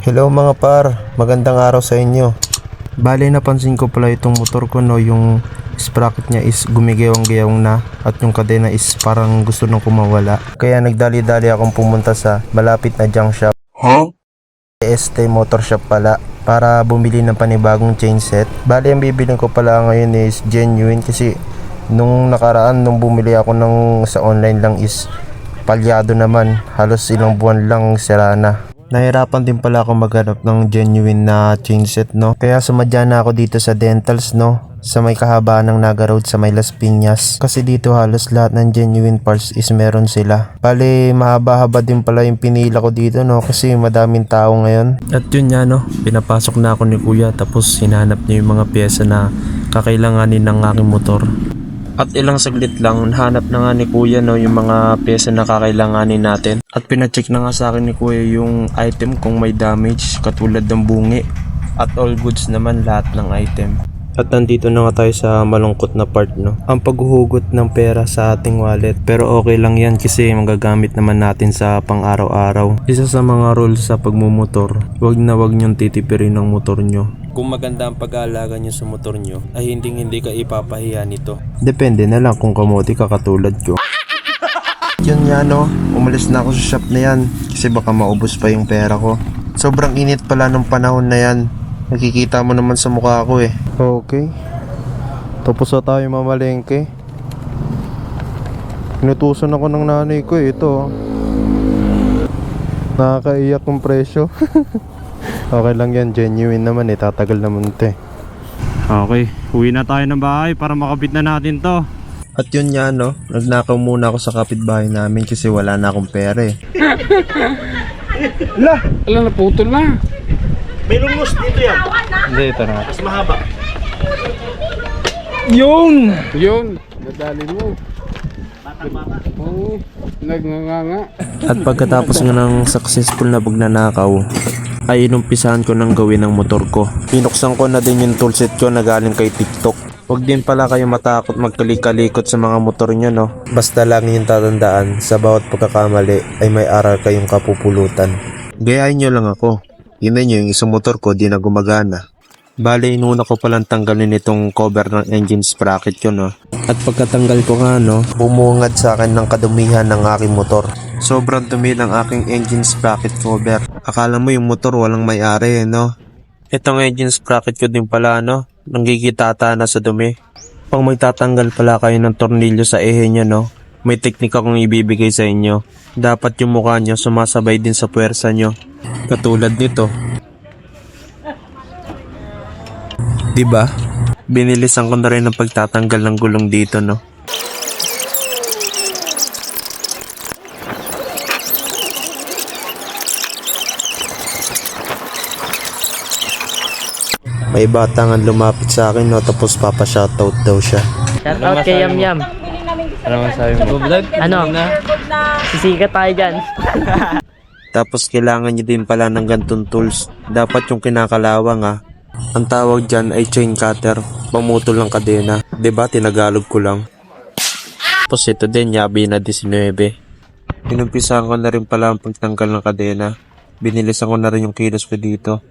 Hello mga par, magandang araw sa inyo. Bale napansin ko pala itong motor ko no, yung sprocket niya is gumigayong-gayong na at yung kadena is parang gusto nang kumawala. Kaya nagdali-dali akong pumunta sa malapit na junk shop. Huh? ST Motor Shop pala para bumili ng panibagong chain set. Bale ang bibilin ko pala ngayon is genuine kasi nung nakaraan nung bumili ako ng sa online lang is palyado naman. Halos ilang buwan lang sira na. Nahirapan din pala ako maghanap ng genuine na chain set no. Kaya sumadya na ako dito sa Dentals no. Sa may kahabaan ng Naga Road sa may Las Piñas. Kasi dito halos lahat ng genuine parts is meron sila. Bale mahaba-haba din pala yung pinila ko dito no. Kasi madaming tao ngayon. At yun nga no. Pinapasok na ako ni kuya tapos hinanap niya yung mga pyesa na kakailanganin ng aking motor. At ilang saglit lang, hanap na nga ni Kuya no, yung mga pyesa na kakailanganin natin. At pinacheck na nga sa akin ni Kuya yung item kung may damage, katulad ng bungi. At all goods naman lahat ng item. At nandito na nga tayo sa malungkot na part no. Ang paghuhugot ng pera sa ating wallet. Pero okay lang yan kasi magagamit naman natin sa pang-araw-araw. Isa sa mga rules sa pagmumotor, wag na wag niyong titipirin ng motor nyo. Kung maganda ang pag-aalaga nyo sa motor nyo, ay hindi hindi ka ipapahiya nito. Depende na lang kung kamote ka katulad ko. Yun nga no, umalis na ako sa shop na yan kasi baka maubos pa yung pera ko. Sobrang init pala nung panahon na yan. Nakikita mo naman sa mukha ko eh. Okay. Tapos na tayo mamalengke. Inutusan ako ng nanay ko eh. Ito. oh. Nakakaiyak yung presyo. okay lang yan. Genuine naman eh. Tatagal naman ito eh. Okay, uwi na tayo ng bahay para makabit na natin to. At yun nga no, nagnakaw muna ako sa kapitbahay namin kasi wala na akong pera eh. Alam na putol na. May lungos dito yan. Hindi, ito na. Mas mahaba. Yun! Yun! Nadali mo. Oo. Nagnganga. At pagkatapos nga ng successful na pagnanakaw, ay inumpisahan ko nang gawin ang motor ko. Pinuksan ko na din yung toolset ko na galing kay TikTok. Huwag din pala kayo matakot magkalikalikot sa mga motor nyo no. Basta lang yung tatandaan, sa bawat pagkakamali ay may aral kayong kapupulutan. Gayahin nyo lang ako. Yun nyo yung isang motor ko di na gumagana. Bale, inuna ko palang tanggalin itong cover ng engine sprocket ko, no? At pagkatanggal ko nga, no, bumungad sa akin ng kadumihan ng aking motor. Sobrang dumi ng aking engine sprocket cover. Akala mo yung motor walang may-ari, eh, no? Itong engine sprocket ko din pala, no? Nanggigitata na sa dumi. Pag magtatanggal pala kayo ng tornilyo sa ehe nyo, no? May teknik akong ibibigay sa inyo. Dapat yung mukha nyo sumasabay din sa puwersa nyo. Katulad nito. ba? Binilisan ko na rin ang pagtatanggal ng gulong dito, no? May bata nga lumapit sa akin, no? Tapos papa-shoutout daw siya. Shout out kay Yam Yam. Ano masabi mo? Vlog? Ano? Sisikat tayo dyan. Tapos kailangan nyo din pala ng gantong tools. Dapat yung kinakalawang ah. Ang tawag dyan ay chain cutter. Pamutol ng kadena. ba tinagalog ko lang. Tapos ito din, yabi na 19. Inumpisahan ko na rin pala ang pagtanggal ng kadena. Binilisan ko na rin yung kilos ko dito.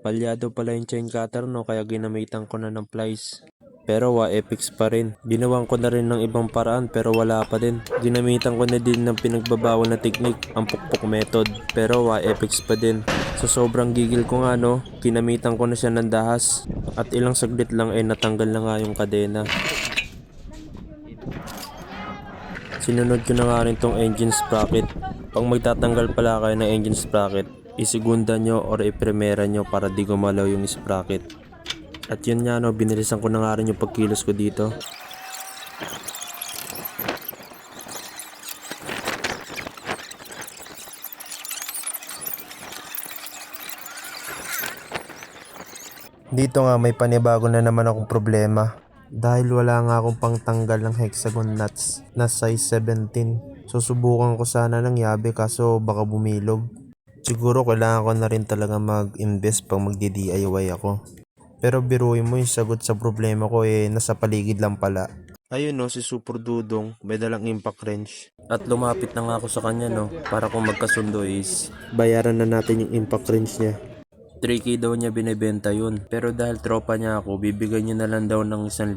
Palyado pala yung chain cutter no kaya ginamitan ko na ng plies. Pero wa epics pa rin. Ginawan ko na rin ng ibang paraan pero wala pa din. Ginamitan ko na din ng pinagbabawal na teknik, ang pukpok method. Pero wa epics pa din. Sa sobrang gigil ko nga no, ginamitan ko na siya ng dahas. At ilang saglit lang ay natanggal na nga yung kadena. Sinunod ko na nga rin tong engine sprocket. Pag magtatanggal pala kayo ng engine sprocket, isigunda nyo or iprimera nyo para di gumalaw yung sprocket. At yun nga no, binilisan ko na nga rin yung pagkilos ko dito. Dito nga may panibago na naman akong problema. Dahil wala nga akong pangtanggal ng hexagon nuts na size 17. Susubukan ko sana ng yabe kaso baka bumilog. Siguro kailangan ko na rin talaga mag-invest pag magdi-DIY ako. Pero biruin mo yung sagot sa problema ko eh nasa paligid lang pala. Ayun no, si Super Dudong, may dalang impact wrench. At lumapit na nga ako sa kanya no, para kung magkasundo is bayaran na natin yung impact wrench niya. 3K daw niya binibenta yun. Pero dahil tropa niya ako, bibigyan niya na lang daw ng 1,000.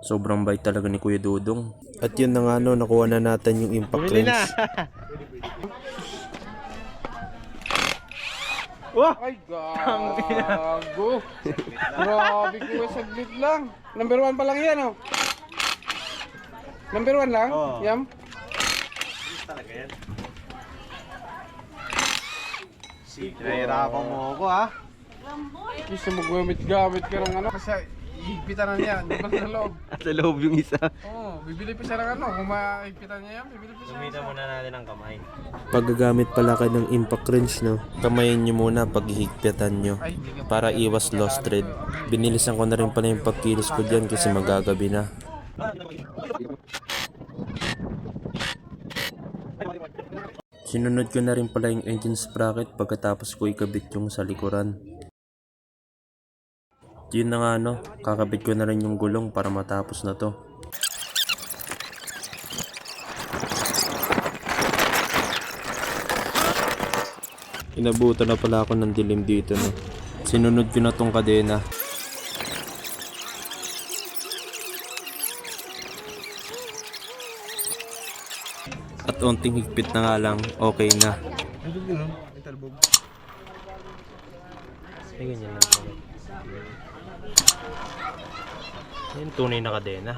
Sobrang bait talaga ni Kuya Dudong. At yun na nga no, nakuha na natin yung impact wrench. Ay, gago. Grabe ko, saglit lang. Number one pa lang yan, oh. Number one lang? Yam? Nahirapan mo ako ha. Kasi maggamit-gamit ka ng ano. Kasi higpitan na niya. Di ba sa loob? Sa loob yung isa. Oo, bibili pa siya ng ano. Kung mahigpitan niya yan, bibili pa siya. isa. muna natin ang kamay. Paggagamit pala kayo ng impact wrench no, kamayin nyo muna pag hihigpitan nyo para iwas lost thread. Binilisan ko na rin pala yung pagkilos ko dyan kasi magagabi na. Sinunod ko na rin pala yung engine sprocket pagkatapos ko ikabit yung sa likuran. Yun na nga no, kakabit ko na rin yung gulong para matapos na to. Inabutan na pala ako ng dilim dito no. Sinunod ko na tong kadena. At unting higpit na nga lang, okay na. Ay, ganyan lang. Yan tunay na kadena.